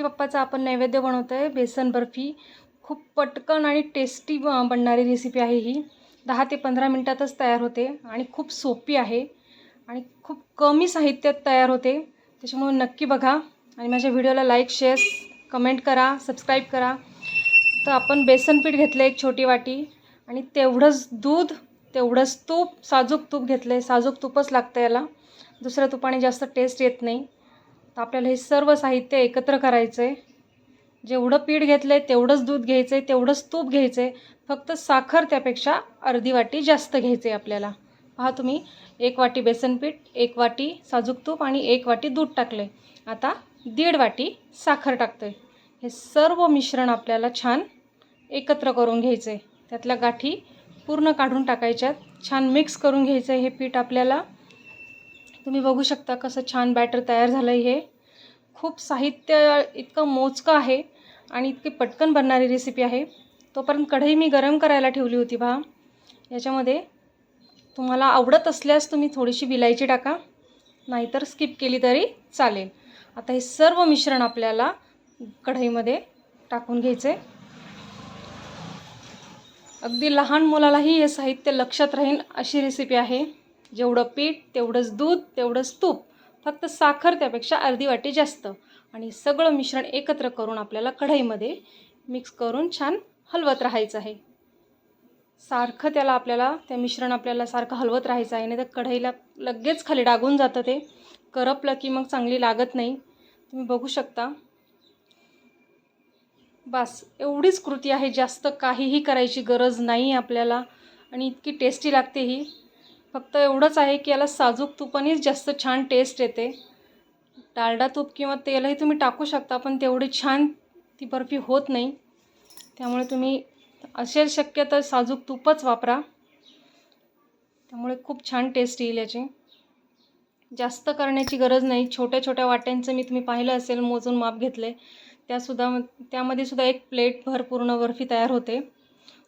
गणपती बाप्पाचा आपण नैवेद्य बनवतो आहे बेसन बर्फी. खूप पटकन आणि टेस्टी ब बनणारी रेसिपी आहे ही. दहा ते पंधरा मिनटातच तयार होते आणि खूप सोपी आहे आणि खूप कमी साहित्यात तयार होते. त्याच्यामुळे नक्की बघा आणि माझ्या व्हिडिओला लाईक शेअर कमेंट करा सबस्क्राईब करा. तर आपण बेसन पीठ घेतलं एक छोटी वाटी आणि तेवढंच दूध तेवढंच तूप साजूक तूप घेतलं आहे साजूक तूपच लागतं याला. दुसऱ्या तुपाने जास्त टेस्ट येत नाही. तर आपल्याला हे सर्व साहित्य एकत्र करायचं आहे जेवढं पीठ घेतलं आहे तेवढंच दूध घ्यायचं आहे तेवढंच तूप घ्यायचं आहे फक्त साखर त्यापेक्षा अर्धी वाटी जास्त घ्यायचं आहे आपल्याला. पहा तुम्ही एक वाटी बेसनपीठ एक वाटी साजूक तूप आणि एक वाटी दूध टाकलं आहे आता दीड वाटी साखर टाकतो आहे हे सर्व मिश्रण आपल्याला छान एकत्र करून घ्यायचं आहे त्यातल्या गाठी पूर्ण काढून टाकायच्यात. छान मिक्स करून घ्यायचं आहे हे पीठ आपल्याला. तुम्ही बघू शकता कसं छान बॅटर तयार झालं आहे हे. खूप साहित्य इतकं मोजकं आहे आणि इतकी पटकन बनणारी रेसिपी आहे. तोपर्यंत कढई मी गरम करायला ठेवली होती पहा. याच्यामध्ये तुम्हाला आवडत असल्यास तुम्ही थोडीशी विलायची टाका नाहीतर स्किप केली तरी चालेल. आता हे सर्व मिश्रण आपल्याला कढईमध्ये टाकून घ्यायचं आहे अगदी लहान मुलालाही हे साहित्य लक्षात राहील अशी रेसिपी आहे. जेवढं पीठ तेवढंच दूध तेवढंच तूप. फक्त साखर त्यापेक्षा अर्धी वाटी जास्त. आणि सगळं मिश्रण एकत्र करून आपल्याला कढईमध्ये मिक्स करून छान हलवत राहायचं आहे. सारखं त्याला आपल्याला ते मिश्रण आपल्याला सारखं हलवत राहायचं आहे. नाही तर कढईला लगेच खाली डागून जातं ते. करपलं की मग चांगली लागत नाही. तुम्ही बघू शकता. बस एवढीच कृती आहे. जास्त काहीही करायची गरज नाही आपल्याला. आणि इतकी टेस्टी लागते ही. फक्त एवढंच आहे की याला साजूक तुपानेच जास्त छान टेस्ट येते. डालडा तूप किंवा तेलही तुम्ही टाकू शकता पण तेवढी छान ती बर्फी होत नाही. त्यामुळे तुम्ही असेल शक्य तर साजूक तूपच वापरा. त्यामुळे खूप छान टेस्ट येईल याची. जास्त करण्याची गरज नाही. छोट्या छोट्या वाट्यांचं मी तुम्ही पाहिलं असेल मोजून माप घेतले त्यासुद्धा त्यामध्ये सुद्धा एक प्लेट भर पूर्ण बर्फी तयार होते.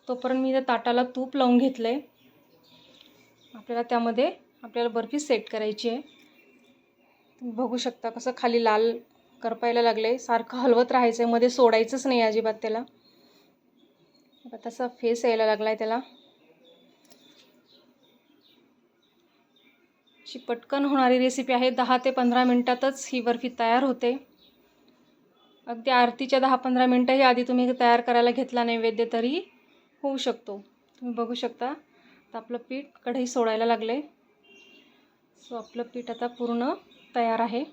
तोपर्यंत मी त्या ताटाला तूप लावून घेतलं आहे आपल्याला त्यामध्ये आपल्याला बर्फी सेट करायची आहे. तुम्ही बघू शकता कसं खाली लाल करपायला लागलं. आहे सारखं हलवत राहायचं आहे मध्ये सोडायचंच नाही अजिबात त्याला. तसा फेस यायला लागला आहे त्याला. अशी पटकन होणारी रेसिपी आहे. दहा ते पंधरा मिनटातच ही बर्फी तयार होते. अगदी आरतीच्या दहा पंधरा मिनटंही आधी तुम्ही तयार करायला घेतला नैवेद्य तरी होऊ शकतो. तुम्ही बघू शकता. आता आपलं पीठ कढई सोडायला लागलं. आहे सो आपलं पीठ आता पूर्ण तयार आहे.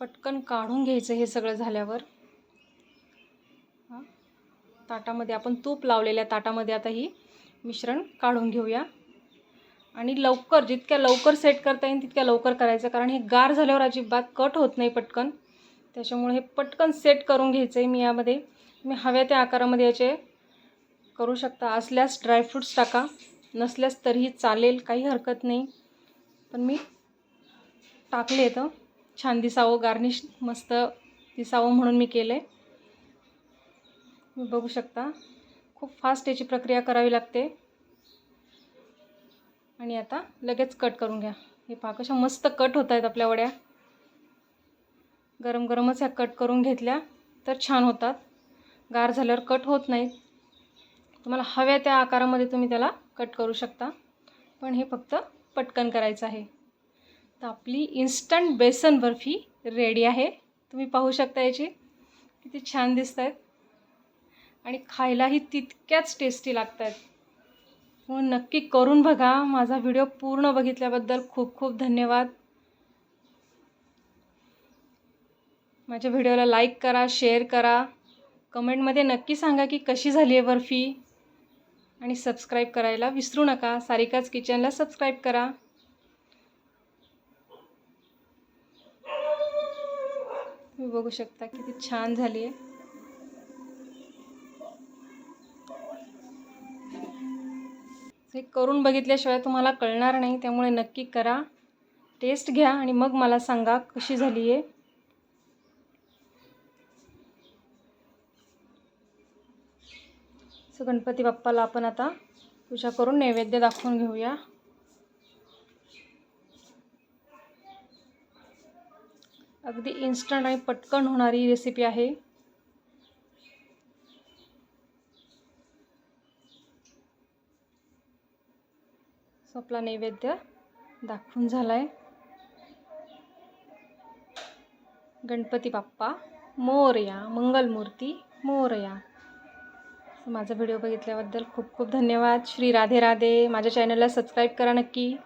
पटकन काढून घ्यायचं हे सगळं झाल्यावर. हां. ताटामध्ये आपण तूप लावलेल्या ताटामध्ये आता ही मिश्रण काढून घेऊया. आणि लवकर जितक्या लवकर सेट करता येईल तितक्या लवकर करायचं कारण हे गार झाल्यावर अजिबात कट होत नाही पटकन. त्याच्यामुळे हे पटकन सेट करून घ्यायचं आहे मी यामध्ये. तुम्ही हव्या त्या आकारामध्ये याचे करू शकता. असल्यास ड्रायफ्रूट्स टाका. नसल्यास तरीही चालेल काही हरकत नाही. पण मी टाकले तर छान दिसावं गार्निश मस्त दिसावं म्हणून मी केलं. आहे तुम्ही बघू शकता. खूप फास्ट याची प्रक्रिया करावी लागते. आणि आता लगेच कट करून घ्या. हे पहा कशा मस्त कट होत आहेत आपल्या वड्या. गरम गरमच ह्या कट करून घेतल्या तर छान होतात. गार झाल्यावर कट होत नाहीत तुम्हाला हव्या त्या आकारामध्ये तुम्ही त्याला कट करू शकता. पण हे फक्त पटकन करायचं आहे. तर आपली इन्स्टंट बेसन बर्फी रेडी आहे. तुम्ही पाहू शकता याची. किती छान दिसत आहेत आणि खायलाही तितक्याच टेस्टी लागत आहेत म्हणून हो, नक्की करून बघा. माझा व्हिडिओ पूर्ण बघितल्याबद्दल खूप खूप धन्यवाद. माझ्या व्हिडिओला लाईक करा शेअर करा. कमेंटमध्ये नक्की सांगा की कशी झाली आहे बर्फी. आणि सबस्क्राईब करायला विसरू नका. सारिकाच किचनला सबस्क्राईब करा. तुम्ही बघू शकता किती छान झाली आहे. हे करून बघितल्याशिवाय तुम्हाला कळणार नाही त्यामुळे नक्की करा. टेस्ट घ्या आणि मग मला सांगा कशी झाली आहे. सो गणपती बाप्पाला आपण आता पूजा करून नैवेद्य दाखवून घेऊया. अगदी इन्स्टंट आणि पटकन होणारी रेसिपी आहे. सो आपला नैवेद्य दाखवून झाला आहे गणपती बाप्पा मोरया मंगलमूर्ती मोरया. माझा व्हिडिओ बघितल्याबद्दल खूप खूप धन्यवाद. श्री राधे राधे माझ्या चॅनलला सबस्क्राईब करा नक्की.